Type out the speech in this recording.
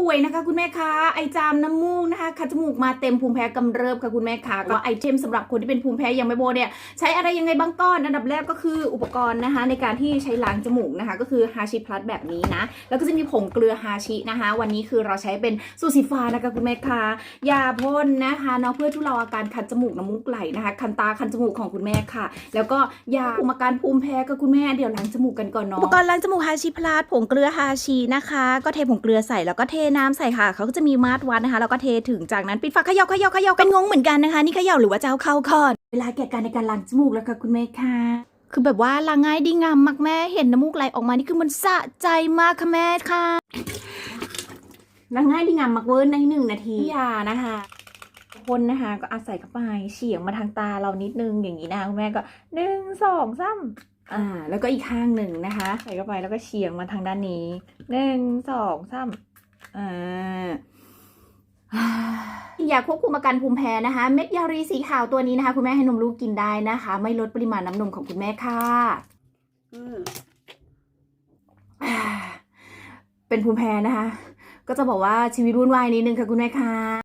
ป่วยนะคะ คุณแม่คะไอจามน้ำมูกนะคะคัดจมูกมาเต็มภูมิแพ้กำเริบค่ะคุณแม่คะก็ไอเทมสำหรับคนที่เป็นภูมิแพ้ยังไม่โบเนี่ยใช้อะไรยังไงบ้างก้อนอันดับแรกก็คืออุปกรณ์นะคะ ในการที่ใช้ล้างจมูกนะคะ ก็คือฮาชิพลัสแบบนี้นะแล้วก็จะมีผงเกลือฮาชินะคะ วันนี้คือเราใช้เป็นสูตรสีฟ้านะคะคุณแม่คะยาพ่นนะคะเนาะเพื่อทุเลาอาการคันจมูกน้ำมูกไหลนะคะคันตาคันจมูกของคุณแม่ค่ะ แล้วก็ยาคุมอาการภูมิแพ้กับคุณแม่เดี๋ยวล้างจมูกกันก่อนเนาะอุปกรณ์ล้างจมูกฮาชิพลาสผงเกลือฮาชินะคะ ก็เทผงเกลือใส่แล้วก็เทน้ำใส่ค่ะ เขาก็จะมีมาตรวัดนะคะ แล้วก็เทถึงจากนั้นปิดฝาเขย่าเขย่าเขย่ากันงงเหมือนกันนะคะ นี่เขย่าหรือว่าจะเอาเข้าก่อนเวลาแก่การในการล้างจมูกแล้วค่ะคุณแม่ค่ะคือแบบว่าล้างง่ายดีงามมากแม่เห็นน้ำมูกไหลออกมานี่คือมันสะใจมากค่ะแม่ค่ะล้างง่ายดีงามมากเวิร์นในหนึ่งนาทียานะคะคนนะคะก็อาศัยเข้าไปเฉียงมาทางตาเรานิดนึงอย่างนี้นะคะคุณแม่ก็หนึ่งสองสามอ่า แล้วก็อีกข้างหนึ่งนะคะ ใส่เข้าไปแล้วก็เฉียงมาทางด้านนี้หนึ่งสองสาม อ่ายาควบคุมอาการภูมิแพ้นะคะ เม็ดยารีสีขาวตัวนี้นะคะ คุณแม่ให้นมลูกกินได้นะคะ ไม่ลดปริมาณน้ำนมของคุณแม่ค่ะเป็นภูมิแพ้นะคะ ก็จะบอกว่าชีวิตวุ่นวายนิดนึงค่ะคุณแม่ค่ะ